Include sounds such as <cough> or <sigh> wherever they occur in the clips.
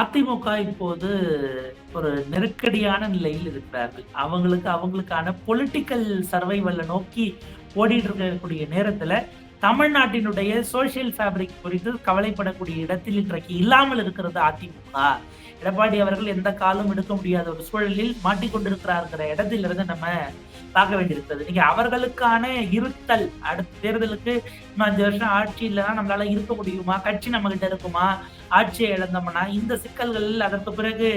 அதிமுக இப்போது ஒரு நெருக்கடியான நிலையில் இருக்கிறார்கள். அவங்களுக்கு அவங்களுக்கான பொலிட்டிக்கல் சர்வைவல்ல நோக்கி ஓடிட்டு இருக்கக்கூடிய நேரத்துல தமிழ்நாட்டினுடைய சோசியல் ஃபேப்ரிக் குறித்து கவலைப்படக்கூடிய இடத்தில் இன்றைக்கு இல்லாமல் இருக்கிறது அதிமுக. எடப்பாடி அவர்கள் எந்த காலம் எடுக்க முடியாத ஒரு சூழலில் மாட்டிக்கொண்டிருக்கிறார்கிற இடத்திலிருந்து நம்ம பார்க்க வேண்டியிருக்கிறது. நீங்க அவர்களுக்கான இருத்தல் அடுத்த தேர்தலுக்கு இன்னும் அஞ்சு வருஷம் ஆட்சி இல்லைன்னா நம்மளால இருக்க முடியுமா? கட்சி நம்ம கிட்ட இருக்குமா? ஆட்சியை இழந்தோம்னா இந்த சிக்கல்கள் அதற்கு பிறகு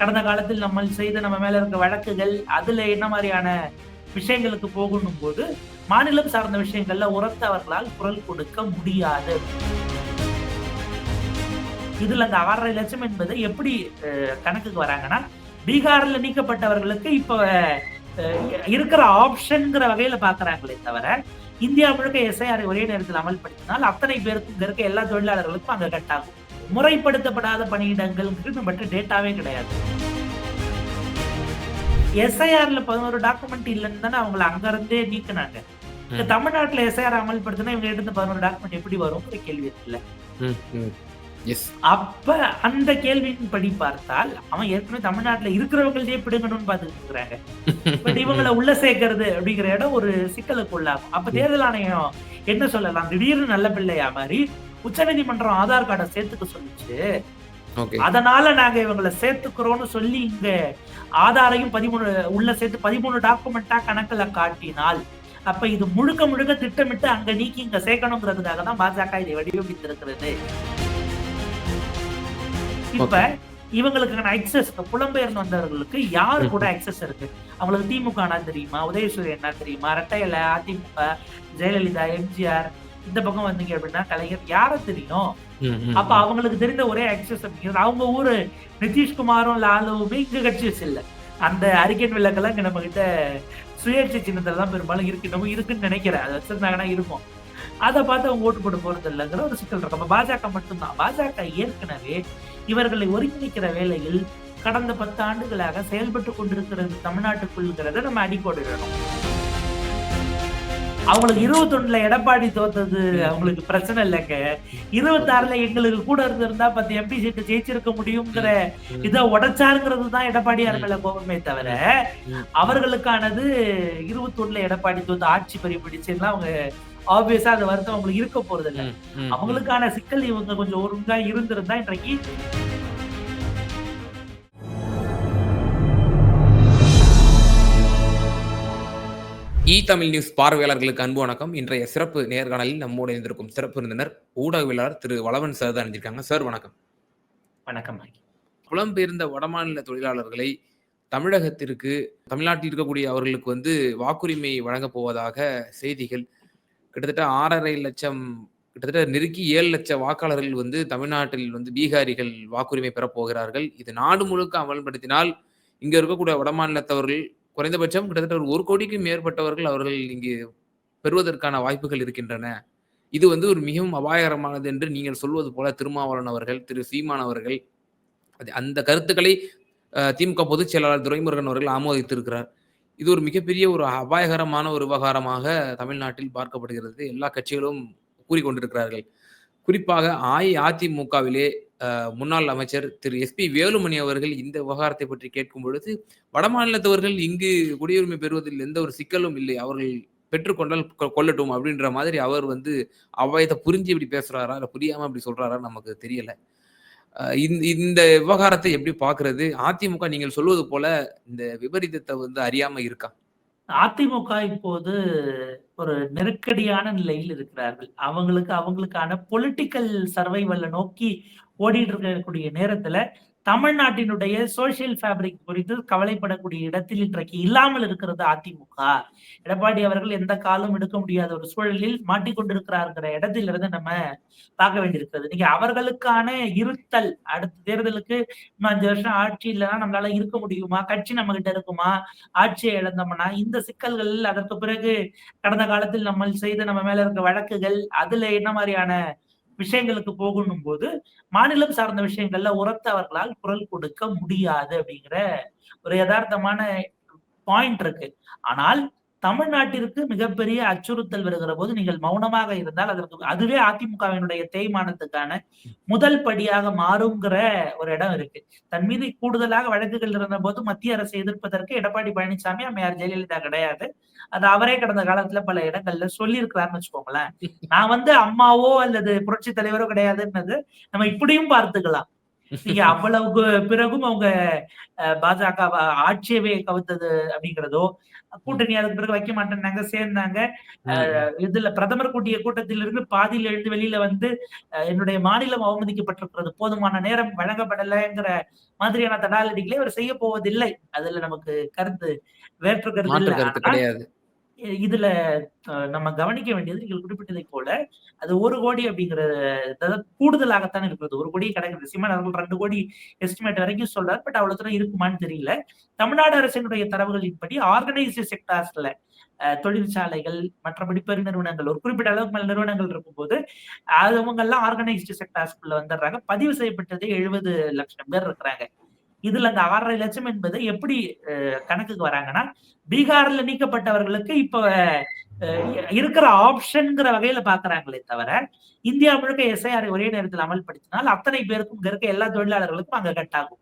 கடந்த காலத்தில் நம்ம செய்த நம்ம மேல இருக்க வழக்குகள் அதுல என்ன மாதிரியான விஷயங்களுக்கு போகணும் போது மாநிலம் சார்ந்த விஷயங்கள்ல உரத்த அவர்களால் குரல் கொடுக்க முடியாது. இதுல அந்த ஆறரை லட்சம் என்பது எப்படி கணக்குக்கு வராங்கன்னா பீகார்ல நீக்கப்பட்டவர்களுக்கு இப்ப இருக்கிற ஆப்ஷன்ங்கிற வகையில பாக்குறாங்களே தவிர இந்தியா முழுக்க எஸ்ஐஆர் ஒரே நேரத்தில் அமல்படுத்தினால் அத்தனை பேருக்கும் இங்க இருக்க எல்லா தொழிலாளர்களுக்கும் அங்க கட் ஆகும். முறைப்படுத்தப்படாத பணியிடங்களுக்கு நம்மகிட்ட டேட்டாவே கிடையாது. எஸ்ஐஆர்ல பதினோரு டாக்குமெண்ட் இல்லைன்னு தானே அவங்கள அங்க இருந்தே நீக்கினாங்க. தமிழ்நாட்டுல எஸ்ஐஆர் அமல்படுத்தினா இவங்க எடுத்து பதினோரு டாக்குமெண்ட் எப்படி வரும்ங்கிற கேள்வி இருக்குல்ல. அப்ப அந்த கேள்வியின் படி பார்த்தால் அவன் ஏற்கனவே தமிழ்நாட்டுல இருக்கிறவங்களே பிடுங்கணும்னு பாத்துட்டு இருக்கிறாங்க பட் இவங்களை உள்ள சேர்க்கறது அப்படிங்கிற இடம் ஒரு சிக்கலுக்கு உள்ளாகும் அப்ப தேர்தல் ஆணையம் என்ன சொல்லலாம்? திடீர்னு நல்ல பிள்ளையா மாதிரி உச்சநீதிமன்றம் ஆதார் கார்டை சேர்த்துக்க சொல்லிச்சு. அதனால நாங்க இவங்களை சேர்த்துக்கிறோம்னு சொல்லி இங்க ஆதாரையும் பதிமூணு உள்ள சேர்த்து பதிமூணு டாக்குமெண்டா கணக்குல காட்டினால் அப்ப இது முழுக்க முழுக்க திட்டமிட்டு அங்க நீக்கி இங்க சேர்க்கணுங்கிறதுக்காக தான் பாஜக இதை வடிவமைத்திருக்கிறது. இப்ப இவங்களுக்கு அக்சஸ் புலம்பெயர்ந்து வந்தவர்களுக்கு யாரு கூட அக்சஸ் இருக்கு? அவங்களுக்கு திமுக என்ன தெரியுமா? உதயசூரியன் தெரியுமா? ரெட்டையில அதிமுக ஜெயலலிதா எம்ஜிஆர் இந்த பக்கம் வந்தீங்க அப்படின்னா கலைஞர் யார தெரியும்? அப்ப அவங்களுக்கு தெரிந்த ஒரே அக்சஸ் அப்படிங்கிறது அவங்க ஊரு. நிதிஷ்குமாரும் லாலுவுமே இங்க கட்சி இல்ல அந்த அரிக்கன் விளக்கெல்லாம் இங்க நம்ம கிட்ட சுயேட்சை சின்னத்துல தான் பெரும்பாலும் இருக்கு நம்ம இருக்குன்னு நினைக்கிறேன். அது வச்சிருந்தாங்கன்னா இருக்கும். அதை பார்த்து அவங்க ஓட்டு போட்டு போறது இல்லைங்கிற ஒரு சிக்கல் இருக்கும் பாஜக மட்டும்தான். பாஜக ஏற்கனவே இவர்களை ஒருங்கிணைக்கிற வேளையில் கடந்த பத்து ஆண்டுகளாக செயல்பட்டு கொண்டிருக்கிறது தமிழ்நாட்டுக்குள்ங்கிறத நம்ம அடிக்கோடிடணும். அவங்களுக்கு இருபத்தொன்னுல எடப்பாடி தோத்தது அவங்களுக்கு பிரச்சனை இல்லைங்க. இருபத்தாறுல எங்களுக்கு கூட இருந்திருந்தா பத்து எம்பி சீட்டு ஜெயிச்சிருக்க முடியுங்கிற இதை உடைச்சாருங்கிறது தான் எடப்பாடியார் மேல கோபமே தவிர அவர்களுக்கானது இருபத்தொன்னுல எடப்பாடி தோத்து ஆட்சி பறி பிடிச்சுன்னா அவங்க ஆப்வியஸா அது வருத்தம் அவங்களுக்கு இருக்க போறது இல்ல அவங்களுக்கான சிக்கல் இவங்க கொஞ்சம் ஒழுங்கா இருந்திருந்தா இன்றைக்கு இ தமிழ் நியூஸ் பார்வையாளர்களுக்கு அன்பு வணக்கம். இன்றைய சிறப்பு நேர்காணலில் நம்மோடு இருந்திருக்கும் சிறப்பு விருந்தினர் ஊடகவியலாளர் திரு வளவன் சார் தான் அணிஞ்சிருக்காங்க சார் வணக்கம். வணக்கம் புலம்பெயர்ந்த வடமாநில தொழிலாளர்களை தமிழகத்திற்கு தமிழ்நாட்டில் இருக்கக்கூடிய அவர்களுக்கு வந்து வாக்குரிமை வழங்கப் போவதாக செய்திகள் கிட்டத்தட்ட ஆறரை லட்சம் கிட்டத்தட்ட நெருக்கி ஏழு லட்சம் வாக்காளர்கள் வந்து தமிழ்நாட்டில் வந்து பீகாரிகள் வாக்குரிமை பெறப் போகிறார்கள். இது நாடு முழுக்க அமல்படுத்தினால் இங்கே இருக்கக்கூடிய வடமாநிலத்தவர்கள் குறைந்தபட்சம் கிட்டத்தட்ட ஒரு ஒரு கோடிக்கும் மேற்பட்டவர்கள் அவர்கள் இங்கு பெறுவதற்கான வாய்ப்புகள் இருக்கின்றன. இது வந்து ஒரு மிகவும் அபாயகரமானது என்று நீங்கள் சொல்வது போல திருமாவளவன் அவர்கள் திரு சீமான் அவர்கள் அது அந்த கருத்துக்களை திமுக பொதுச் செயலாளர் துரைமுருகன் அவர்கள் ஆமோதித்திருக்கிறார். இது ஒரு மிகப்பெரிய ஒரு அபாயகரமான ஒரு விவகாரமாக தமிழ்நாட்டில் பார்க்கப்படுகிறது. எல்லா கட்சிகளும் கூறிக்கொண்டிருக்கிறார்கள். குறிப்பாக அஇஅதிமுகவிலே முன்னாள் அமைச்சர் திரு. எஸ்பி வேலுமணி அவர்கள் இந்த விவகாரத்தை பற்றி கேட்கும் பொழுது வடமாநிலத்தவர்கள் இங்கு குடியுரிமை பெறுவதில் எந்த ஒரு சிக்கலும் இல்லை. அவர்கள் பெற்றுக்கொண்டால் கொ- கொள்ளட்டும் அப்படின்ற மாதிரி அவர் வந்து அவையத்தை புரிஞ்சு இப்படி பேசுறாரா இல்லை புரியாம இப்படி சொல்றாரா நமக்கு தெரியல. இந்த இந்த விவகாரத்தை எப்படி பாக்குறது அதிமுக நீங்கள் சொல்வது போல இந்த விபரீதத்தை வந்து அறியாம இருக்கா? அதிமுக இப்போது ஒரு நெருக்கடியான நிலையில் இருக்கிறார்கள். அவங்களுக்கு அவங்களுக்கான பொலிட்டிக்கல் சர்வைவல்ல நோக்கி ஓடிட்டு இருக்கக்கூடிய நேரத்துல தமிழ்நாட்டினுடைய சோசியல் ஃபேப்ரிக் குறித்து கவலைப்படக்கூடிய இடத்தில் இன்றைக்கு இல்லாமல் இருக்கிறது அதிமுக. எடப்பாடி அவர்கள் எந்த காலம் எடுக்க முடியாத ஒரு சூழலில் மாட்டிக்கொண்டிருக்கிறார்கிற இடத்திலிருந்து நம்ம பார்க்க வேண்டியிருக்கிறது. நீங்க அவர்களுக்கான இருத்தல் அடுத்த தேர்தலுக்கு இன்னும் அஞ்சு வருஷம் ஆட்சி இல்லைன்னா நம்மளால இருக்க முடியுமா? கட்சி நம்ம கிட்ட இருக்குமா? ஆட்சியை இழந்தோம்னா இந்த சிக்கல்கள் அதற்கு பிறகு கடந்த காலத்தில் நம்ம செய்த நம்ம மேல இருக்க வழக்குகள் அதுல என்ன மாதிரியான விஷயங்களுக்கு போகணும் போது மாநிலம் சார்ந்த விஷயங்கள்ல உரத்த அவர்களால் குரல் கொடுக்க முடியாது அப்படிங்கிற ஒரு யதார்த்தமான பாயிண்ட் இருக்கு. ஆனால் தமிழ்நாட்டிற்கு மிகப்பெரிய அச்சுறுத்தல் வருகிற போது நீங்கள் மௌனமாக இருந்தால் அதற்கு அதுவே அதிமுகவினுடைய தேய்மானத்துக்கான முதல் படியாக மாறுங்கிற ஒரு இடம் இருக்கு. தன் மீது கூடுதலாக வழக்குகள் இருந்த போது மத்திய அரசை எதிர்ப்பதற்கு எடப்பாடி பழனிசாமி அம்மையார் ஜெயலலிதா கிடையாது. அது அவரே கடந்த காலத்துல பல இடங்கள்ல சொல்லியிருக்கிறாருன்னு வச்சுக்கோங்களேன். நான் வந்து அம்மாவோ அல்லது புரட்சி தலைவரோ கிடையாதுன்னது நம்ம இப்படியும் பார்த்துக்கலாம். நீங்க அவ்வளவு பிறகும் அவங்க பாஜக ஆட்சியவே கவுத்தது அப்படிங்கிறதோ கூட்டணி அதுக்கு பிறகு வைக்க மாட்டேன்னாங்க சேர்ந்தாங்க. இதுல பிரதமர் கூட்டிய கூட்டத்திலிருந்து பாதியில் எழுந்து வெளியில வந்து என்னுடைய மாநிலம் அவமதிக்கப்பட்டிருக்கிறது. போதுமான நேரம் வழங்கப்படலைங்கிற மாதிரியான தடாலடிகளை அவர் செய்ய போவதில்லை. அதுல நமக்கு கருத்து வேற்று கருத்து கிடையாது. இதுல நம்ம கவனிக்க வேண்டியது நீங்கள் குறிப்பிட்டதை போல அது ஒரு கோடி அப்படிங்கிற கூடுதலாகத்தான் இருக்கிறது. ஒரு கோடி கிடைக்கிறது சீமான் அவர்கள் ரெண்டு கோடி எஸ்டிமேட் வரைக்கும் சொல்றாரு பட் அவ்வளவு தூரம் இருக்குமான்னு தெரியல. தமிழ்நாடு அரசினுடைய தரவுகளின்படி ஆர்கனைஸ்டு செக்டார்ஸ்ல தொழிற்சாலைகள் மற்றபடி பெருநிறுவனங்கள் ஒரு குறிப்பிட்ட அளவுக்கு மேல நிறுவனங்கள் இருக்கும்போது அவங்க எல்லாம் ஆர்கனைஸ்டு செக்டார்ஸ்குள்ள வந்துடுறாங்க. பதிவு செய்யப்பட்டது எழுபது லட்சம் பேர் இருக்கிறாங்க. இதுல அந்த ஆறரை லட்சம் என்பது எப்படி கணக்குக்கு வராங்கன்னா பீகார்ல நீக்கப்பட்டவர்களுக்கு இப்ப இருக்கிற ஆப்ஷன்ங்கிற வகையில பாக்குறாங்களே தவிர இந்தியா முழுக்க எஸ்ஐஆர் ஒரே நேரத்தில் அமல்படுத்தினால் அத்தனை பேருக்கும் இங்க இருக்க எல்லா தொழிலாளர்களுக்கும் அங்க கட் ஆகும்.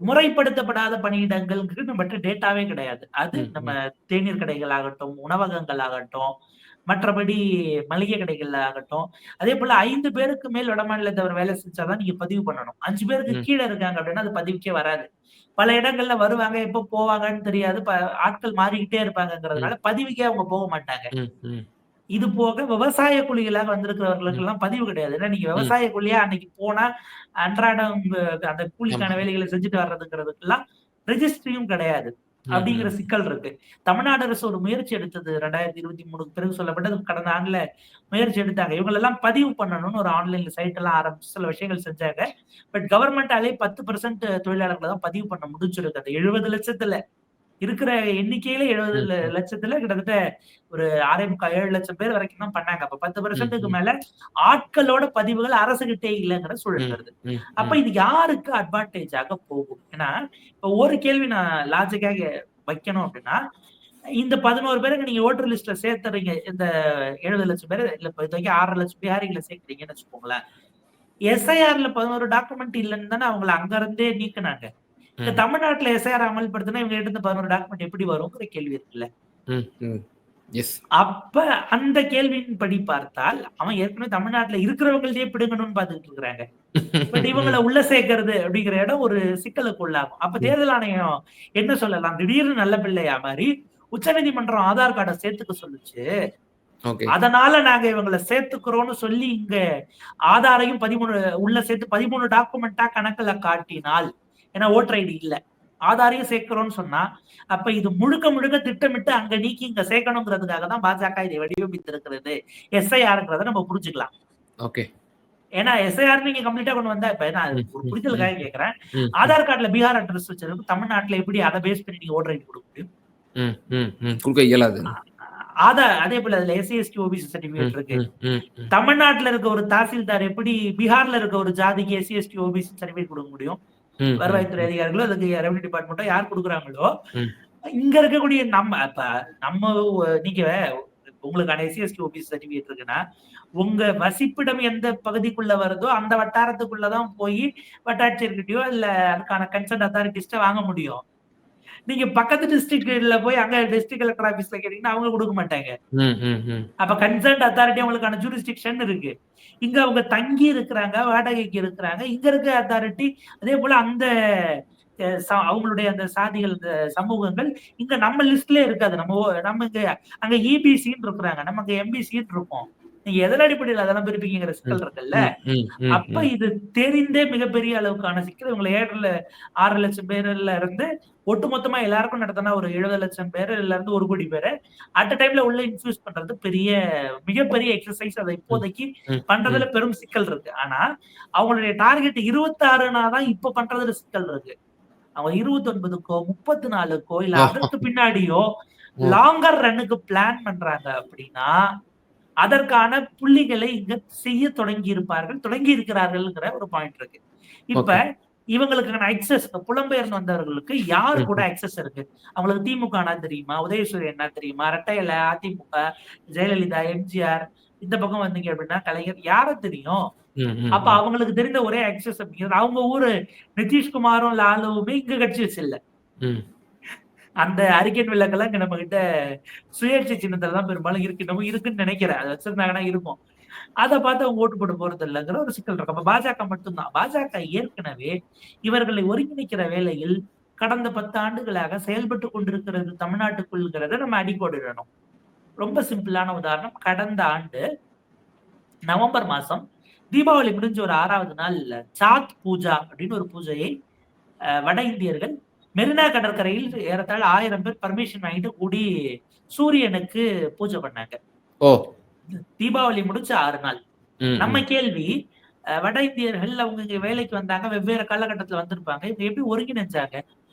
முறைப்படுத்தப்படாத பணியிடங்களுக்கு நம்மகிட்ட டேட்டாவே கிடையாது. அது நம்ம தேநீர் கடைகள் ஆகட்டும் உணவகங்கள் ஆகட்டும் மற்றபடி மளிகை கடைகள் ஆகட்டும். அதே போல ஐந்து பேருக்கு மேல் வடமாநிலத்தவர் வேலை செஞ்சாதான் நீங்க பதிவு பண்ணணும். அஞ்சு பேருக்கு. கீழே இருக்காங்க அப்படின்னா அது பதிவுக்கே வராது. பல இடங்கள்ல வருவாங்க எப்போ போவாங்கன்னு தெரியாது. ஆட்கள் மாறிக்கிட்டே இருப்பாங்கங்கிறதுனால பதிவுக்கே அவங்க போக மாட்டாங்க. இது போக விவசாய கூலிகளாக வந்திருக்கிறவர்களுக்கு எல்லாம் பதிவு கிடையாது. ஏன்னா நீங்க விவசாய கூலியா அன்னைக்கு போனா அன்றாடம் அந்த கூலிக்கான. வேலைகளை செஞ்சுட்டு வர்றதுங்கிறதுக்கெல்லாம் ரெஜிஸ்ட்ரியும் கிடையாது. அப்படிங்கிற. சிக்கல் இருக்கு. தமிழ்நாடு அரசு ஒரு முயற்சி எடுத்தது ரெண்டாயிரத்தி இருபத்தி மூணுக்கு பிறகு சொல்லப்பட்டது. கடந்த ஆண்டுல முயற்சி எடுத்தாங்க. இவங்க எல்லாம் பதிவு பண்ணணும்னு ஒரு ஆன்லைன்ல சைட் எல்லாம் ஆரம்பிச்சு சில விஷயங்கள் செஞ்சாங்க. பட் கவர்மெண்டாலே பத்து பர்சன்ட் தொழிலாளர்களை தான் பதிவு பண்ண முடிஞ்சிருக்கு. அந்த எழுபது லட்சத்துல. இருக்கிற எண்ணிக்கையில எழுபது. லட்சத்துல கிட்டத்தட்ட ஒரு ஆறே முக்கால் ஏழு லட்சம் பேர் வரைக்கும் தான் பண்ணாங்க. அப்ப பத்து பர்சன்ட்டுக்கு. மேல ஆட்களோட பதிவுகள் அரசுகிட்டே இல்லைங்கிற சூழல் வருது. அப்ப இது யாருக்கு அட்வான்டேஜாக போகும்? ஏன்னா இப்ப ஒரு கேள்வி நான் லாஜிக்காக வைக்கணும் அப்படின்னா இந்த பதினோரு பேருக்கு நீங்க ஓட்டர் லிஸ்ட்ல சேர்த்துறீங்க இந்த எழுபது லட்சம் பேர் இல்ல இப்ப ஆறரை லட்சம் பிஹாரிகளை சேர்க்கிறீங்கன்னு வச்சுக்கோங்களேன். எஸ்ஐஆர்ல பதினோரு டாக்குமெண்ட் இல்லைன்னு தானே அவங்களை அங்க இருந்தே நீக்குனாங்க. இந்த. தமிழ்நாட்டுல எஸ்ஐஆர் அமல்படுத்தினா இவங்க எடுத்த பதினோரு டாக்குமெண்ட் எப்படி வருங்கிற கேள்வி இருக்குல்ல. அப்ப அந்த கேள்வியின் படி பார்த்தால் அவன் ஏற்கனவே தமிழ்நாட்டுல இருக்கிறவங்கள்டே பிடுங்கணும்னு பாத்துக்கிட்டு இருக்கிறாங்க. பட் <laughs> இவங்களை உள்ள சேர்க்கறது அப்படிங்கிற இடம் ஒரு சிக்கலுக்கு உள்ளாகும். அப்ப தேர்தல் ஆணையம் என்ன சொல்லலாம்? திடீர்னு நல்ல பிள்ளையா மாதிரி உச்சநீதிமன்றம் ஆதார் கார்டை சேர்த்துக்க சொல்லுச்சு. ஓகே. அதனால நாங்க இவங்களை சேர்த்துக்கிறோம்னு சொல்லி இங்க ஆதாரையும் பதிமூணு உள்ள சேர்த்து பதிமூணு டாக்குமெண்டா கணக்குல காட்டினால் ஏன்னா ஓட்டர் ஐடி இல்ல. ஆதாரையும் சேர்க்கிறோம்னு சொன்னா அப்ப இது முழுக்க முழுக்க திட்டமிட்டு அங்க நீக்கி இங்க சேர்க்கணுங்கிறதுக்காக தான் பாஜக இதை வடிவமைத்திருக்கிறது. எஸ்ஐஆருங்கிறத நம்ம புரிஞ்சுக்கலாம். ஓகே. ஏன்னா எஸ்ஐஆர் நீங்க கம்ப்ளீட்டா கொண்டு வந்தா இப்ப நான் ஒரு புரிதலுக்காக கேக்குறேன். ஆதார் கார்டுல பீகார் அட்ரஸ் வச்சிருக்கு. தமிழ்நாட்டுல எப்படி அதை பேஸ் பண்ணி நீங்க ஓட்டர் ஐடி கொடுக்க முடியும். கொடுக்க இயலாது. ஆதார் அதே போல அதுல எஸ்சி எஸ்டி ஓபிசி சர்டிபிகேட் இருக்கு. தமிழ்நாட்டுல இருக்க ஒரு தாசில்தார் எப்படி பீகார்ல இருக்க ஒரு ஜாதிக்கு எஸ்சி எஸ்டி ஓபிசி சர்டிபிகேட் கொடுக்க முடியும்? வருவாய்த்துறை அதிகாரிகளோ அதுக்கு ரெவன்யூ டிபார்ட்மெண்ட்டோ யார் கொடுக்குறாங்களோ. இங்க இருக்கக்கூடிய நம்ம இப்ப நம்ம நீங்க உங்களுக்கான எஸ்சி எஸ்டி ஓபிசி சர்டிபிகேட் இருக்குன்னா உங்க வசிப்பிடம் எந்த பகுதிக்குள்ள வருதோ அந்த வட்டாரத்துக்குள்ளதான் போய் வட்டாட்சியர்கிட்டயோ இல்ல அதுக்கான கன்சர்ன் அத்தாரிட்டிஸ்ட வாங்க முடியும் நீங்க பக்கத்து டிஸ்ட்ரிக்ட்ல போய் அங்க டிஸ்ட்ரிக்ட் கலெக்டர் ஆபீஸ்ல கேட்டீங்கன்னா அவங்க கொடுக்க மாட்டாங்க. அப்ப கன்சர்ன் அத்தாரிட்டி அவங்களுக்கான ஜூரிஸ்டிக்ஷன் இருக்கு. இங்க அவங்க தங்கி இருக்கிறாங்க வாடகைக்கு இருக்கிறாங்க. இங்க இருக்க அத்தாரிட்டி அதே போல அந்த அவங்களுடைய அந்த சாதிகள் இந்த சமூகங்கள் இங்க நம்ம லிஸ்ட்ல இருக்காது. நம்ம நம்ம இங்க அங்க இபிசின்னு இருக்கிறாங்க. நம்ம அங்க எம்பிசின்னு இருப்போம் நீங்க எதன் அடிப்படையில் அதெல்லாம் பிரிப்பீங்கிற சிக்கல் இருக்குல்ல? அப்ப. இது தெரிந்தே மிகப்பெரிய அளவுக்கான சிக்கல். இவங்களை ஏழுல ஆறு லட்சம் பேர்ல இருந்து ஒட்டுமொத்தமா எல்லாருக்கும் நடத்தினா ஒரு எழுபது லட்சம் பேர்ல இருந்து ஒரு கோடி பேரை. அட் டைம்ல உள்ள இன்ஃபியூஸ் பண்றது பெரிய மிகப்பெரிய எக்ஸசைஸ் அதை இப்போதைக்கு பண்றதுல பெரும் சிக்கல் இருக்கு. ஆனா அவங்களுடைய டார்கெட் இருபத்தாறுனா தான் இப்ப பண்றதுல சிக்கல் இருக்கு. அவங்க இருபத்தி ஒன்பதுக்கோ முப்பத்தி நாலுக்கோ இல்ல. அதற்கு பின்னாடியோ. லாங்கர் ரன்னுக்கு பிளான் பண்றாங்க அப்படின்னா அதற்கான புள்ளிகளை இங்க செய்ய தொடங்கி இருப்பார்கள் தொடங்கி இருக்கிறார்கள்ங்கிற ஒரு பாயிண்ட் இருக்கு. இப்ப இவங்களுக்கான அக்சஸ் புலம்பெயர்ந்து வந்தவர்களுக்கு யாரு கூட அக்சஸ் இருக்கு? அவங்களுக்கு திமுக என்ன தெரியுமா? உதயசூரியன் என்ன தெரியுமா? ரெட்டையில அதிமுக ஜெயலலிதா எம்ஜிஆர் இந்த பக்கம் வந்தீங்க அப்படின்னா கலைஞர் யார தெரியும்? அப்ப அவங்களுக்கு தெரிந்த ஒரே அக்சஸ் அப்படிங்கிறது அவங்க ஊரு நிதிஷ்குமாரும் லாலுவுமே இங்க கட்சி இல்ல. ம். அந்த அரிக்கெட் விளக்கெல்லாம் நம்ம கிட்ட சுயேட்சை சின்னத்துல தான் பெரும்பாலும் இருக்கு. நம்ம இருக்குன்னு நினைக்கிறேன். அதை வச்சிருந்தாங்கன்னா இருக்கும். அதை பார்த்து அவங்க ஓட்டு போட போறது இல்லைங்கிற ஒரு சிக்கல் இருக்கு அப்ப பாஜக மட்டும்தான். பாஜக ஏற்கனவே இவர்களை ஒருங்கிணைக்கிற வேளையில் கடந்த பத்து ஆண்டுகளாக செயல்பட்டு கொண்டிருக்கிறது தமிழ்நாட்டுக்குள்ங்கிறத நம்ம அடிக்கோடிடணும். ரொம்ப சிம்பிளான உதாரணம். கடந்த ஆண்டு நவம்பர் மாசம் தீபாவளி முடிஞ்ச ஒரு ஆறாவது நாள் சாத் பூஜா அப்படின்னு ஒரு பூஜையை வட இந்தியர்கள் மெரினா கடற்கரையில் ஏறத்தாழ ஆயிரம் பேர் பர்மிஷன் வாங்கிட்டு கூடி சூரியனுக்கு பூஜை பண்ணாங்க. ஓ. தீபாவளி முடிச்ச ஆறு நாள். நம்ம கேள்வி வட இந்தியர்கள் அவங்க இங்க வேலைக்கு வந்தாங்க வெவ்வேறு காலகட்டத்துல வந்திருப்பாங்க. இவங்க எப்படி ம்,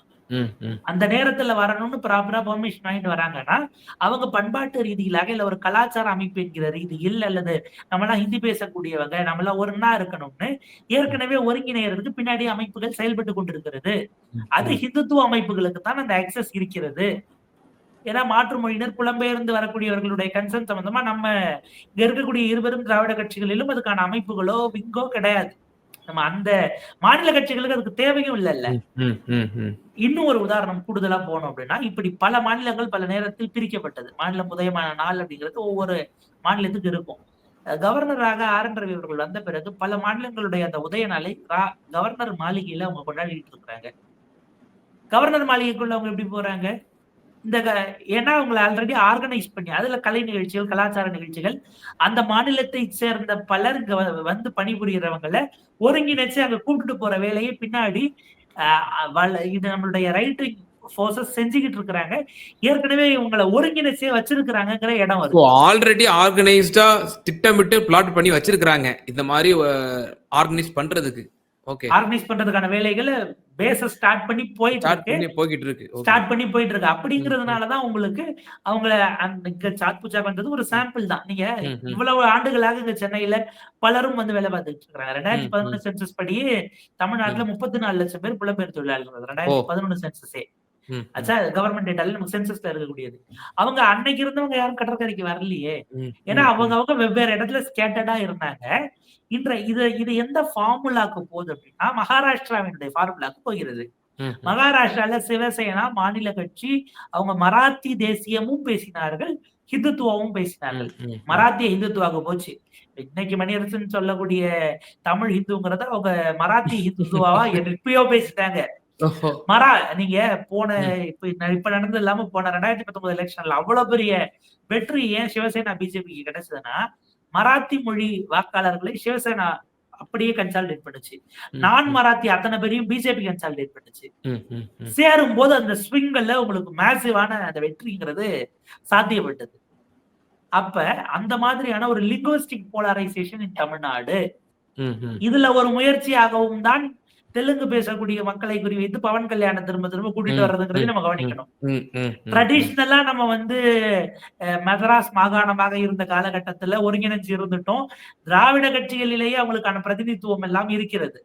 அந்த நேரத்துல வரணும்னு ப்ராப்பரா பெர்மிஷன் வாங்கிட்டு வராங்கன்னா அவங்க பண்பாட்டு ரீதியிலாக இல்ல ஒரு கலாச்சார அமைப்பு என்கிற ரீதியில் அல்லது நம்மளாம் ஹிந்தி பேசக்கூடியவங்க நம்மளாம் ஒருனா இருக்கணும்னு ஏற்கனவே ஒருங்கிணையறதுக்கு பின்னாடி அமைப்புகள் செயல்பட்டு கொண்டிருக்கிறது. அது ஹிந்துத்துவ அமைப்புகளுக்கு தான் அந்த அக்சஸ் இருக்கிறது. ஏன்னா மாற்று மொழியினர் புலம்பெயர்ந்து வரக்கூடியவர்களுடைய கன்சர்ன் சம்பந்தமா நம்ம இங்க இருக்கக்கூடிய இருவரும் திராவிட கட்சிகளிலும் அதுக்கான அமைப்புகளோ விங்கோ கிடையாது. நம்ம அந்த மாநில கட்சிகளுக்கு அதுக்கு தேவையும் இல்லைல்ல. இன்னும் ஒரு உதாரணம் கூடுதலா போனோம் அப்படின்னா இப்படி பல மாநிலங்கள் பல நேரத்தில் பிரிக்கப்பட்டது. மாநிலம் உதயமான நாள் அப்படிங்கிறது ஒவ்வொரு மாநிலத்துக்கு இருக்கும். கவர்னராக ஆர் என் ரவி அவர்கள் வந்த பிறகு பல மாநிலங்களுடைய அந்த உதய நாளை கவர்னர் மாளிகையில அவங்க கொண்டாடிட்டு இருக்கிறாங்க. கவர்னர் மாளிகைக்குள்ள அவங்க எப்படி போறாங்க? இந்த ஏன்னா அவங்களை ஆல்ரெடி ஆர்கனைஸ் பண்ணி அதுல கலை நிகழ்ச்சிகள் கலாச்சார நிகழ்ச்சிகள் அந்த மாநிலத்தை சேர்ந்த பலர் இங்க வந்து பணிபுரியறவங்களை ஒருங்கிணைச்சு அங்க கூப்பிட்டு போற வேலையை பின்னாடி இது நம்மளுடைய ரைட்டிங் ஃபோர்ஸஸ் செஞ்சுக்கிட்டு இருக்கிறாங்க. ஏற்கனவே இவங்களை ஒருங்கிணைச்சே வச்சிருக்கிறாங்கிற இடம் வருது. ஆல்ரெடி ஆர்கனைஸ்டா திட்டமிட்டு பிளாட் பண்ணி வச்சிருக்காங்க இந்த மாதிரி ஆர்கனைஸ் பண்றதுக்கு. ஓகே ஆர்கனைஸ் பண்றதுக்கான வேலைகளை பேஸ ஸ்டார்ட் பண்ணி போயிட்டு ஸ்டார்ட் இருக்கு. பண்ணி போய்கிட்டு இருக்கு. ஸ்டார்ட் பண்ணி போயிட்டு இருக்கு. அப்படிங்கறதுனாலதான் உங்களுக்கு அவங்கள அந்த சாத் பூஜா பண்றது ஒரு சாம்பிள் தான். நீங்க. இவ்வளவு ஆண்டுகளாக இங்க சென்னையில பலரும் வந்து வேலை பார்த்துட்டு இருக்காங்க ரெண்டாயிரத்தி ம், பதினொன்னு சென்சஸ் படியே தமிழ்நாட்டுல முப்பத்தி நாலு லட்சம் பேர் புலம்பெயர் தொழிலாளர்கள். ரெண்டாயிரத்தி பதினொன்னு சென்சஸே அச்சா கவர்மெண்ட் டேட்டால நமக்கு சென்சஸ்ல இருக்கக்கூடியது. அவங்க அன்னைக்கு இருந்தவங்க யாரும் கடற்கரைக்கு வரலையே. ஏன்னா அவங்க அவங்க வெவ்வேறு இடத்துல ஸ்கேட்டர்டா இருந்தாங்க. இன்ற இது இது எந்த ஃபார்முலாக்கு போகுது அப்படின்னா மகாராஷ்டிராவினுடைய ஃபார்முலாக்கு போகிறது. மகாராஷ்டிரால சிவசேனா மாநில கட்சி அவங்க மராத்தி தேசியமும் பேசினார்கள் ஹிந்துத்துவமும் பேசினார்கள். மராத்திய ஹிந்துத்துவாக போச்சு இன்னைக்கு மணியரசன் சொல்லக்கூடிய தமிழ் ஹிந்துங்கிறத அவங்க மராத்தி ஹிந்துத்துவாவா <laughs> எப்பயோ பேசிட்டாங்க. மரா நீங்க போன இப்ப இப்ப நடந்தது இல்லாம போன ரெண்டாயிரத்தி பத்தொன்பது எலெக்ஷன்ல அவ்வளவு பெரிய வெற்றி ஏன் சிவசேனா பிஜேபிக்கு கிடைச்சதுன்னா மராத்தி மொழி வாக்காளர்களை சிவசேனா அப்படியே கன்சாலிடேட் பண்ணுச்சு. நான் மராத்தி அத்தனை பேரையும் பிஜேபி கன்சாலிடேட் பண்ணுச்சு. சேரும் போது அந்த ஸ்விங்கல்ல உங்களுக்கு மேசிவான அந்த வெற்றிங்கிறது சாத்தியப்பட்டது. அப்ப அந்த மாதிரியான ஒரு லிங்குவிஸ்டிக் போலரைசேஷன் இன் தமிழ்நாடு. இதுல ஒரு முயற்சியாகவும் தான் தெலுங்கு பேசக்கூடிய மக்களை குறிவைத்து பவன் கல்யாணம் திரும்ப திரும்ப கூட்டிட்டு வர்றதுங்கிறது நம்ம கவனிக்கணும். ட்ரெடிஷ்னலா நம்ம வந்து மெதராஸ் மாகாணமாக இருந்த காலகட்டத்துல ஒருங்கிணைஞ்சு இருந்துட்டோம். திராவிட கட்சிகளிலேயே அவங்களுக்கான பிரதிநிதித்துவம் எல்லாம் இருக்கிறது.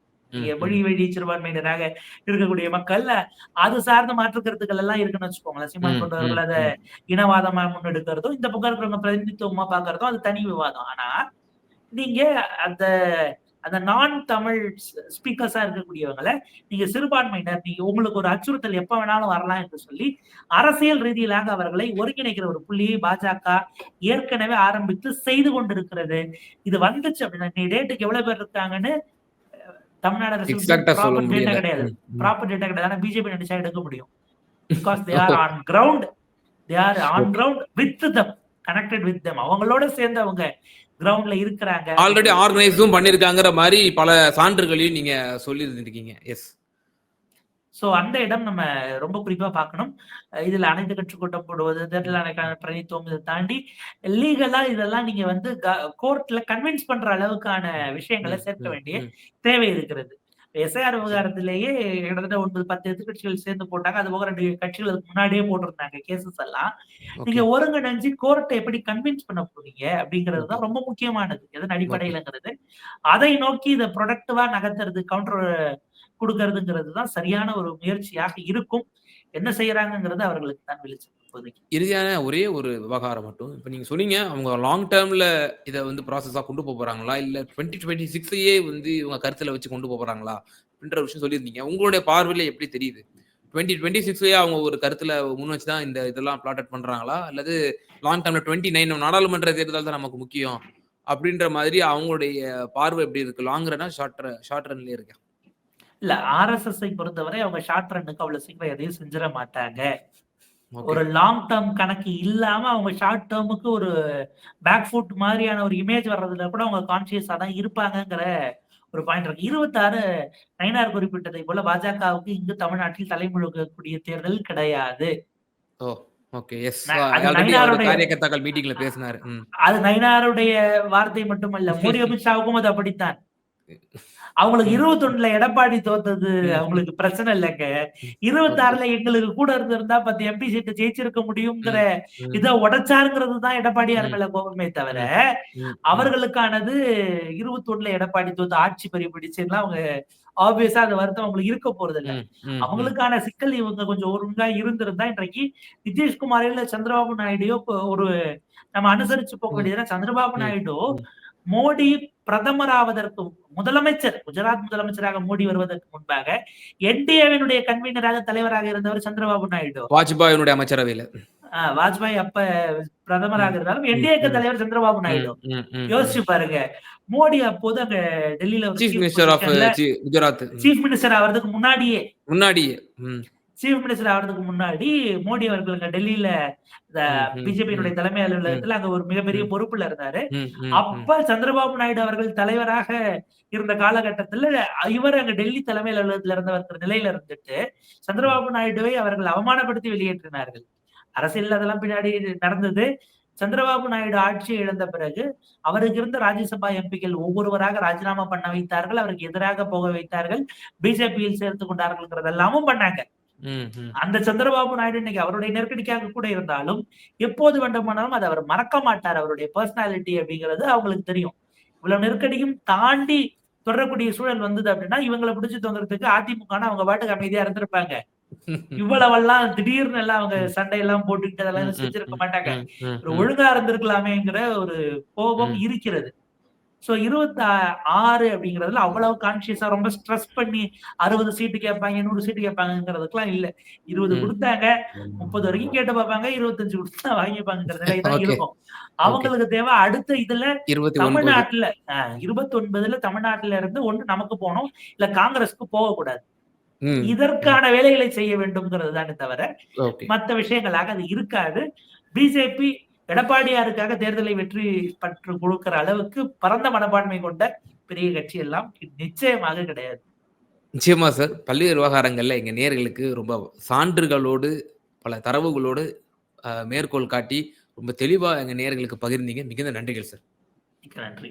மொழி வழி சிறுபான்மையினராக இருக்கக்கூடிய மக்கள் அது சார்ந்த மாற்று கருத்துக்கள் எல்லாம் இருக்குன்னு வச்சுக்கோங்களேன். சீமான் கொண்டவர்கள் அதை இனவாதமா முன்னெடுக்கிறதும் இந்த பக்கம் இருக்கிறவங்க பிரதிநிதித்துவமா பாக்குறதும் அது தனி விவாதம். ஆனா நீங்க அந்த அந்த நான் தமிழ் ஸ்பீக்கர்ஸா இருக்கக்கூடியவங்களை நீங்க சிறுபான்மையினர் நீங்க உங்களுக்கு ஒரு அச்சுறுத்தல் எப்ப வேணாலும் வரலாம் என்று சொல்லி அரசியல் ரீதியிலாக அவர்களை ஒருங்கிணைக்கிற ஒரு புள்ளியை பாஜக ஏற்கனவே ஆரம்பித்து செய்து கொண்டிருக்கிறது. இது வந்துச்சு அப்படின்னா நீ டேட்டுக்கு எவ்வளவு பேர் இருக்காங்கன்னு தமிழ்நாடு அரசு ப்ராப்பர் டேட்டா கிடையாது. ப்ராப்பர் டேட்டா கிடையாது ஆனா பிஜேபி நினைச்சா எடுக்க முடியும். Because they are on ground they are on ground with them connected with them அவங்களோட சேர்ந்து அவங்க கிரவுண்ட்ல இருக்கிறாங்க. ஆல்ரெடி ஆர்கனைஸும் பண்ணிருக்காங்கிற மாதிரி பல சான்றுகளையும் நீங்க சொல்லி இருந்திருக்கீங்க எஸ் சோ அந்த இடம் நம்ம ரொம்ப குறிப்பா பார்க்கணும். இதுல அனைத்து கட்சி கூட்டம் போடுவது தேர்தல் ஆணைக்கான பிரதித்துவம் இதை தாண்டி லீகலா இதெல்லாம் நீங்க வந்து கோர்ட்ல கன்வின்ஸ் பண்ற அளவுக்கான விஷயங்களை சேர்க்க வேண்டிய தேவை இருக்கிறது. எஸ்ஐஆர் விவகாரத்திலேயே கிட்டத்தட்ட ஒன்பது பத்து எதிர்கட்சிகள் சேர்ந்து போட்டாங்க. அது போக ரெண்டு கட்சிகள் அதுக்கு முன்னாடியே போட்டிருந்தாங்க கேசஸ் எல்லாம். நீங்க ஒருங்கிணைஞ்சு கோர்ட்டை எப்படி கன்வின்ஸ் பண்ண போறீங்க அப்படிங்கிறது தான் ரொம்ப முக்கியமானது. எதன் அடிப்படையிலங்கிறது. அதை நோக்கி இதை ப்ரொடக்டிவா நகர்த்துறது கவுண்டர் கொடுக்கறதுங்கிறது தான் சரியான ஒரு முயற்சியாக இருக்கும். என்ன செய்யறாங்கங்கிறது அவர்களுக்கு தான் வெளிச்சம். இறுதியான ஒரே ஒரு விவகாரம் மட்டும். இப்போ நீங்க சொன்னீங்க அவங்க லாங் டேர்ம்ல இதை வந்து ப்ராசஸாக கொண்டு போக போறாங்களா இல்லை டுவெண்ட்டி டுவெண்ட்டி சிக்ஸையே வந்து இவங்க கருத்தில் வச்சு கொண்டு போக போறாங்களா அப்படின்ற விஷயம் சொல்லியிருந்தீங்க. உங்களுடைய பார்வையில் எப்படி தெரியுது? டுவெண்ட்டி டுவெண்ட்டி சிக்ஸ்லயே அவங்க ஒரு கருத்துல முன் வச்சு தான் இந்த இதெல்லாம் பிளாட்டட் பண்றாங்களா? அல்லது லாங் டேர்ம்ல டுவெண்ட்டி நைன் நாடாளுமன்ற தேர்தல் தான் நமக்கு முக்கியம் அப்படின்ற மாதிரி அவங்களுடைய பார்வை எப்படி இருக்கு? லாங் ரன்னா ஷார்ட் ஷார்ட் ரன்லயே இருக்கு? இல்ல ஆர்எஸ்எஸ் ஐ பொறுத்தவரை அவங்க ஷார்ட் ரன்னுக்கு அவ்வளவு சீக்கிரம் எதையும் செஞ்சிட மாட்டாங்க. ஒரு லாங் டேர்ம் கணக்கு இல்லாம அவங்க ஷார்ட் டேர்முக்கு ஒரு பேக் ஃபுட் மாதிரியான ஒரு இமேஜ் வர்றதுல கூட அவங்க கான்சியஸா தான் இருப்பாங்கங்கிற ஒரு பாயிண்ட் இருக்கு. இருபத்தாறு நயினார் குறிப்பிட்டதை போல பாஜகவுக்கு இங்கு தமிழ்நாட்டில் தலைமுழுக்கக்கூடிய தேர்தல் கிடையாது. அது நயினாருடைய வார்த்தை மட்டுமல்ல மோடி அமித்ஷாவுக்கும் அது அப்படித்தான். அவங்களுக்கு இருபத்தொன்னுல எடப்பாடி தோத்தது. அவங்களுக்கு பிரச்சனை இல்லைங்க இருபத்தாறுல எங்களுக்கு கூட இருந்திருந்தா பத்து எம்பி சீட்டு ஜெயிச்சிருக்க முடியுங்கிற. இத உடைச்சாருங்கிறது தான் எடப்பாடியார். மேல கோபமே தவிர. அவர்களுக்கானது இருபத்தொன்னுல எடப்பாடி தோத்து ஆட்சி பறி பிடிச்சுன்னா அவங்க ஆப்வியஸா அது வருத்தம் அவங்களுக்கு இருக்க போறது இல்ல. அவங்களுக்கான சிக்கல் இவங்க கொஞ்சம் ஒழுங்கா இருந்திருந்தா இன்றைக்கு நிதிஷ்குமார் இல்ல சந்திரபாபு நாயுடையோ ஒரு நம்ம அனுசரிச்சு போக. வேண்டியதுன்னா சந்திரபாபு. நாயுடு. மோடி பிரதமராவதற்கு முதலமைச்சர் குஜராத் முதலமைச்சராக மோடி வருவதற்கு முன்பாக என்டிஏவினுடைய கன்வீனராக தலைவராக இருந்தவர் சந்திரபாபு நாயுடு வாஜ்பாயினுடைய அமைச்சரவையில வாஜ்பாய் அப்ப பிரதமராக இருந்தாலும் என்டிஏக்கு. தலைவர் சந்திரபாபு நாயுடு. யோசிச்சு பாருங்க மோடி அப்போது அங்க டெல்லியில chief minister of Gujarat. Chief minister ஆவறதுக்கு முன்னாடியே முன்னாடியே. சீஃப் மினிஸ்டர் ஆவறதுக்கு முன்னாடி மோடி அவர்கள் அங்க டெல்லியில பிஜேபியினுடைய. தலைமை அலுவலகத்துல அங்க ஒரு மிகப்பெரிய. பொறுப்புல இருந்தாரு. அப்ப சந்திரபாபு நாயுடு அவர்கள் தலைவராக இருந்த காலகட்டத்துல இவர் அங்க டெல்லி தலைமை அலுவலகத்துல இருந்தவர் நிலையில இருந்துட்டு சந்திரபாபு நாயுடுவை அவர்கள் அவமானப்படுத்தி வெளியேற்றினார்கள் அரசியல் அதெல்லாம் பின்னாடி நடந்தது சந்திரபாபு நாயுடு ஆட்சி இழந்த பிறகு அவருக்கு இருந்த ராஜ்யசபா எம்பிக்கள் ஒவ்வொருவராக ராஜினாமா பண்ண வைத்தார்கள் அவருக்கு எதிராக போக வைத்தார்கள் பிஜேபியில் சேர்த்து கொண்டார்கள்ங்கிறதெல்லாமும் பண்ணாங்க ம். ம். அந்த சந்திரபாபு நாயுடு இன்னைக்கு அவருடைய நெருக்கடிக்காக கூட இருந்தாலும் எப்போது வேண்டுமானாலும் அதை அவர் மறக்க மாட்டார். அவருடைய பர்சனாலிட்டி அப்படிங்கிறது அவங்களுக்கு தெரியும். இவ்வளவு நெருக்கடியும் தாண்டி தொடரக்கூடிய சூழல் வந்தது அப்படின்னா இவங்களை பிடிச்சு தொங்குறதுக்கு அதிமுக அவங்க பாட்டுக்கு அமைதியா இருந்திருப்பாங்க. இவ்வளவெல்லாம் திடீர்னு எல்லாம் அவங்க சண்டையெல்லாம் போட்டுக்கிட்டு அதெல்லாம் செஞ்சிருக்க மாட்டாங்க. ஒரு ஒழுங்கா இருந்திருக்கலாமேங்கிற ஒரு கோபம். இருக்கிறது. சோ இருபத்தி ஆறு அப்படிங்கறதுல அவ்வளவு கான்சியஸா ரொம்ப ஸ்ட்ரெஸ் பண்ணி அறுபது சீட்டு கேட்பாங்க நூறு சீட்டு கேட்பாங்கிறதுக்கெல்லாம் இல்ல. இருபது. கொடுத்தாங்க முப்பது வரைக்கும் கேட்டு பார்ப்பாங்க இருபத்தஞ்சு கொடுத்தா வாங்கிப்பாங்கிற நிலை தான். <laughs> இருக்கும். அவங்களுக்கு தேவை அடுத்த இதுல தமிழ்நாட்டுல இருபத்தி ஒன்பதுல தமிழ்நாட்டுல இருந்து ஒண்ணு நமக்கு போகணும் இல்ல காங்கிரஸ்க்கு போகக்கூடாது. ம். இதற்கான வேலைகளை செய்ய வேண்டும்ங்கிறது தானே தவிர மற்ற விஷயங்களாக அது இருக்காது. பிஜேபி எடப்பாடியாருக்காக தேர்தலை வெற்றி பற்று கொடுக்கிற அளவுக்கு பரந்த மனப்பான்மை கொண்ட பெரிய கட்சி எல்லாம் நிச்சயமாக கிடையாது. நிச்சயமா சார். பல்வேறு விவகாரங்கள்ல எங்க நேயர்களுக்கு ரொம்ப சான்றுகளோடு பல தரவுகளோடு மேற்கோள் காட்டி ரொம்ப தெளிவா எங்க நேயர்களுக்கு பகிர்ந்தீங்க. மிகுந்த நன்றிகள் சார். மிக்க நன்றி.